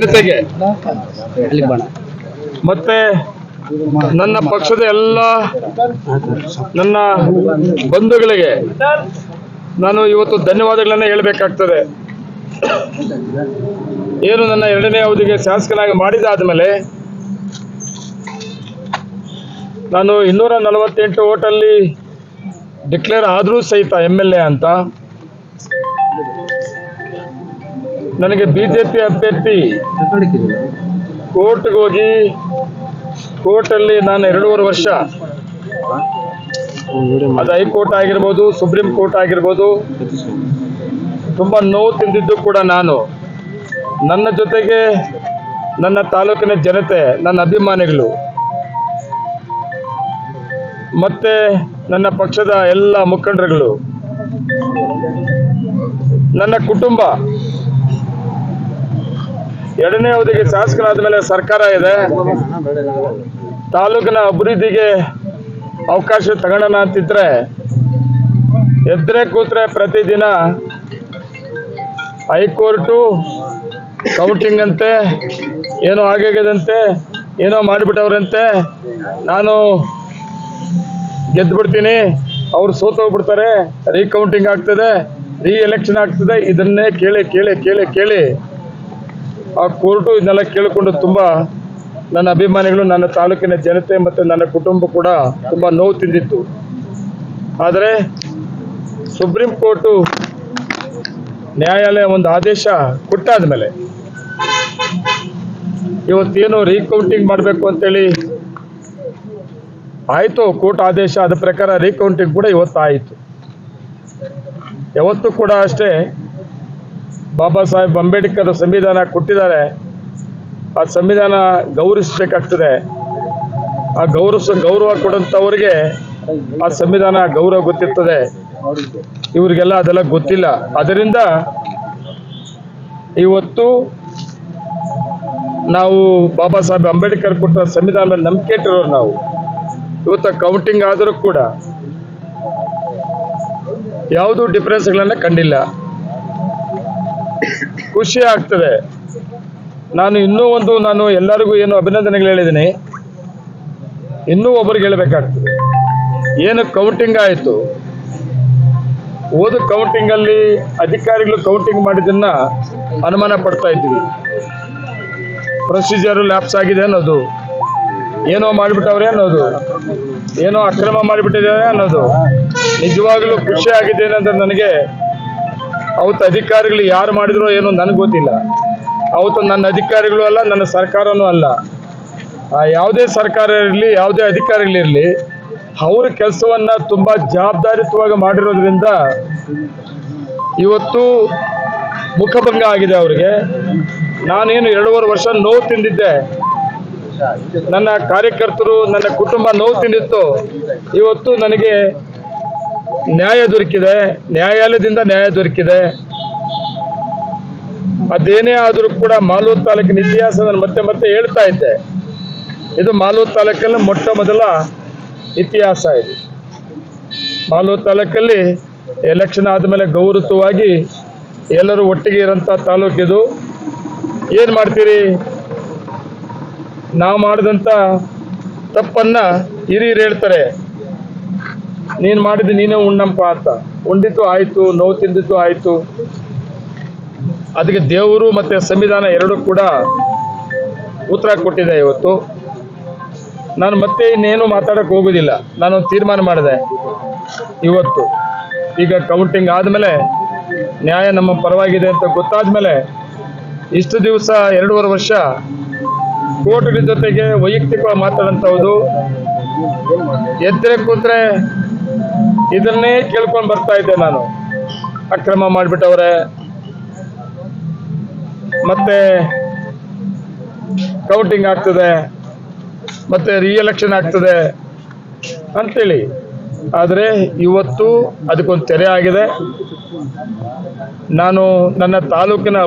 ಜನತೆಗೆ ಮತ್ತೆ ನನ್ನ ಪಕ್ಷದ ಎಲ್ಲ ನನ್ನ ಬಂಧುಗಳಿಗೆ ನಾನು ಇವತ್ತು ಧನ್ಯವಾದಗಳನ್ನ ಹೇಳಬೇಕಾಗ್ತದೆ. ಏನು ನನ್ನ ಎರಡನೇ ಅವಧಿಗೆ ಶಾಸಕನಾಗಿ ಮಾಡಿದಾದ್ಮೇಲೆ ನಾನು ಇನ್ನೂರ ನಲವತ್ತೆಂಟು ಓಟಲ್ಲಿ ಡಿಕ್ಲೇರ್ ಆದರೂ ಸಹಿತ ಎಂ ಎಲ್ ಎ ಅಂತ. ನನಗೆ ಬಿಜೆಪಿ ಅಭ್ಯರ್ಥಿ ಕೋರ್ಟ್ಗೆ ಹೋಗಿ, ಕೋರ್ಟಲ್ಲಿ ನಾನು ಎರಡೂವರೆ ವರ್ಷ. ಅದು ಹೈಕೋರ್ಟ್ ಆಗಿರ್ಬೋದು, ಸುಪ್ರೀಂ ಕೋರ್ಟ್ ಆಗಿರ್ಬೋದು. ತುಂಬ ನೋವು ತಿಂದಿದ್ದು ಕೂಡ ನಾನು. ನನ್ನ ಜೊತೆಗೆ ನನ್ನ ತಾಲೂಕಿನ ಜನತೆ, ನನ್ನ ಅಭಿಮಾನಿಗಳು. ಮತ್ತೆ ನನ್ನ ಪಕ್ಷದ ಎಲ್ಲ ಮುಖಂಡರುಗಳು. ನನ್ನ ಕುಟುಂಬ. ಎರಡನೇ ಅವಧಿಗೆ ಶಾಸಕರಾದ ಮೇಲೆ ಸರ್ಕಾರ ಇದೆ. ತಾಲೂಕಿನ ಅಭಿವೃದ್ಧಿಗೆ ಅವಕಾಶ ತಗೊಳ್ಳೋಣ ಅಂತಿದ್ರೆ ಎದ್ರೆ ಕೂತ್ರೆ ಪ್ರತಿದಿನ ಹೈಕೋರ್ಟು ಕೌಂಟಿಂಗ್ ಅಂತೆ ಏನೋ ಆಗಾಗದಂತೆ, ಏನೋ ಮಾಡಿಬಿಟ್ಟವ್ರಂತೆ, ನಾನು ಗೆದ್ದುಬಿಡ್ತೀನಿ ಅವ್ರು ಸೋತೋಗ್ಬಿಡ್ತಾರೆ ರೀಕೌಂಟಿಂಗ್ ಆಗ್ತದೆ ರೀ ಎಲೆಕ್ಷನ್ ಆಗ್ತದೆ, ಇದನ್ನೇ ಕೇಳಿ ಕೇಳಿ ಕೇಳಿ ಕೇಳಿ. ಆ ಕೋರ್ಟು ಇದನ್ನೆಲ್ಲ ಕೇಳಿಕೊಂಡು ತುಂಬ ನನ್ನ ಅಭಿಮಾನಿಗಳು, ನನ್ನ ತಾಲೂಕಿನ ಜನತೆ ಮತ್ತು ನನ್ನ ಕುಟುಂಬ ಕೂಡ ತುಂಬ ನೋವು ತಿಂದಿತ್ತು. ಆದರೆ ಸುಪ್ರೀಂ ಕೋರ್ಟು ನ್ಯಾಯಾಲಯ ಒಂದು ಆದೇಶ ಕೊಟ್ಟಾದ ಮೇಲೆ ಇವತ್ತೇನು ರೀಕೌಂಟಿಂಗ್ ಮಾಡಬೇಕು ಅಂತೇಳಿ ಆಯಿತು, ಕೋರ್ಟ್ ಆದೇಶ ಅದ ಪ್ರಕಾರ ರೀಕೌಂಟಿಂಗ್ ಕೂಡ ಇವತ್ತು ಆಯಿತು ಯಾವತ್ತೂ ಕೂಡ ಅಷ್ಟೇ ಬಾಬಾ ಸಾಹೇಬ್ ಅಂಬೇಡ್ಕರ್ ಸಂವಿಧಾನ ಕೊಟ್ಟಿದ್ದಾರೆ. ಆ ಸಂವಿಧಾನ ಗೌರವಿಸಬೇಕಾಗ್ತದೆ. ಆ ಗೌರವ ಗೌರವ ಕೊಡಂಥವ್ರಿಗೆ ಆ ಸಂವಿಧಾನ ಗೌರವ ಗೊತ್ತಿರ್ತದೆ. ಇವರಿಗೆಲ್ಲ ಅದೆಲ್ಲ ಗೊತ್ತಿಲ್ಲ. ಅದರಿಂದ ಇವತ್ತು ನಾವು ಬಾಬಾ ಸಾಹೇಬ್ ಅಂಬೇಡ್ಕರ್ ಕೊಟ್ಟ ಸಂವಿಧಾನ ಮೇಲೆ ನಂಬಿಕೆ ಇಟ್ಟಿರೋರು ನಾವು. ಇವತ್ತು ಕೌಂಟಿಂಗ್ ಆದರೂ ಕೂಡ ಯಾವುದು ಡಿಫ್ರೆನ್ಸ್ಗಳನ್ನ ಕಂಡಿಲ್ಲ. ಖುಷಿ ಆಗ್ತದೆ. ನಾನು ಇನ್ನೂ ಒಂದು ನಾನು ಎಲ್ಲರಿಗೂ ಏನು ಅಭಿನಂದನೆಗಳು ಹೇಳಿದ್ದೀನಿ. ಇನ್ನೂ ಒಬ್ಬರಿಗೆ ಹೇಳಬೇಕಾಗ್ತದೆ. ಏನು ಕೌಂಟಿಂಗ್ ಆಯಿತು? ಓದು ಕೌಂಟಿಂಗ್ ಅಲ್ಲಿ ಅಧಿಕಾರಿಗಳು ಕೌಂಟಿಂಗ್ ಮಾಡಿದ್ದನ್ನ ಅನುಮಾನ ಪಡ್ತಾ ಇದ್ವಿ ಪ್ರೊಸೀಜರ್ ಲ್ಯಾಪ್ಸ್ ಆಗಿದೆ ಅನ್ನೋದು. ಏನೋ ಮಾಡಿಬಿಟ್ಟವ್ರೆ ಅನ್ನೋದು. ಏನೋ ಅಕ್ರಮ ಮಾಡಿಬಿಟ್ಟಿದ್ದಾರೆ ಅನ್ನೋದು. ನಿಜವಾಗ್ಲೂ ಖುಷಿ ಆಗಿದೆ ಏನಂದ್ರೆ ನನಗೆ ಅವತ್ತು ಅಧಿಕಾರಿಗಳು ಯಾರು ಮಾಡಿದ್ರು ಏನು ನನಗೆ ಗೊತ್ತಿಲ್ಲ. ಅವತ್ತು ನನ್ನ ಅಧಿಕಾರಿಗಳು ಅಲ್ಲ, ನನ್ನ ಸರ್ಕಾರನೂ ಅಲ್ಲ. ಯಾವುದೇ ಸರ್ಕಾರ ಇರಲಿ, ಯಾವುದೇ ಅಧಿಕಾರಿಗಳಿರಲಿ ಅವ್ರ ಕೆಲಸವನ್ನ ತುಂಬಾ ಜವಾಬ್ದಾರಿಯುತವಾಗಿ ಮಾಡಿರೋದ್ರಿಂದ ಇವತ್ತು ಮುಖಭಂಗ ಆಗಿದೆ ಅವರಿಗೆ. ನಾನೇನು ಎರಡೂವರೆ ವರ್ಷ ನೋವು ತಿಂದಿದ್ದೆ. ನನ್ನ ಕಾರ್ಯಕರ್ತರು, ನನ್ನ ಕುಟುಂಬ ನೋವು ತಿಂದಿತ್ತು. ಇವತ್ತು ನನಗೆ ನ್ಯಾಯ ದೊರಕಿದೆ, ನ್ಯಾಯಾಲಯದಿಂದ ನ್ಯಾಯ ದೊರಕಿದೆ. ಅದೇನೇ ಆದರೂ ಕೂಡ ಮಾಲೂರು ತಾಲೂಕಿನ ಇತಿಹಾಸ ನಾನು ಮತ್ತೆ ಮತ್ತೆ ಹೇಳ್ತಾ ಇದ್ದೆ. ಇದು ಮಾಲೂರು ತಾಲೂಕಲ್ಲಿ ಮೊಟ್ಟ ಮೊದಲ ಇತಿಹಾಸ ಇದು. ಮಾಲೂರು ತಾಲೂಕಲ್ಲಿ ಎಲೆಕ್ಷನ್ ಆದಮೇಲೆ ಗೌರವವಾಗಿ ಎಲ್ಲರೂ ಒಟ್ಟಿಗೆ ಇರೋಂಥ ತಾಲೂಕಿದು ಏನು ಮಾಡ್ತೀರಿ? ನಾವು ಮಾಡಿದಂಥ ತಪ್ಪನ್ನು ಹಿರಿಯರು ಹೇಳ್ತಾರೆ. ನೀನು ಮಾಡಿದ್ದು ನೀನೇ ಉಣ್ಣಪ್ಪ ಅಂತ. ಉಂಡಿತು ಆಯಿತು, ನೋವು ತಿಂದಿತು ಆಯಿತು. ಅದಕ್ಕೆ ದೇವರು ಮತ್ತು ಸಂವಿಧಾನ ಎರಡೂ ಕೂಡ ಉತ್ತರ ಕೊಟ್ಟಿದೆ ಇವತ್ತು. ನಾನು ಮತ್ತೆ ಇನ್ನೇನು ಮಾತಾಡಕ್ಕೆ ಹೋಗೋದಿಲ್ಲ. ನಾನು ತೀರ್ಮಾನ ಮಾಡಿದೆ ಇವತ್ತು. ಈಗ ಕೌಂಟಿಂಗ್ ಆದಮೇಲೆ ನ್ಯಾಯ ನಮ್ಮ ಪರವಾಗಿದೆ ಅಂತ ಗೊತ್ತಾದ್ಮೇಲೆ ಇಷ್ಟು ದಿವಸ ಎರಡೂವರೆ ವರ್ಷ ಕೋರ್ಟ್ಗಳ ಜೊತೆಗೆ ವೈಯಕ್ತಿಕವಾಗಿ ಹೌದು ಎದ್ರೆ ಕೂತ್ರೆ ಇದನ್ನೇ ಕೇಳ್ಕೊಂಡು ಬರ್ತಾ ಇದ್ದೆ ನಾನು. ಅಕ್ರಮ ಮಾಡಿಬಿಟ್ಟವ್ರೆ. ಮತ್ತೆ ಕೌಂಟಿಂಗ್ ಆಗ್ತದೆ. ಮತ್ತೆ ರಿಎಲೆಕ್ಷನ್ ಆಗ್ತದೆ ಅಂತೇಳಿ. ಆದರೆ ಇವತ್ತು ಅದಕ್ಕೊಂದು ತೆರೆ ಆಗಿದೆ. ನಾನು ನನ್ನ ತಾಲೂಕಿನ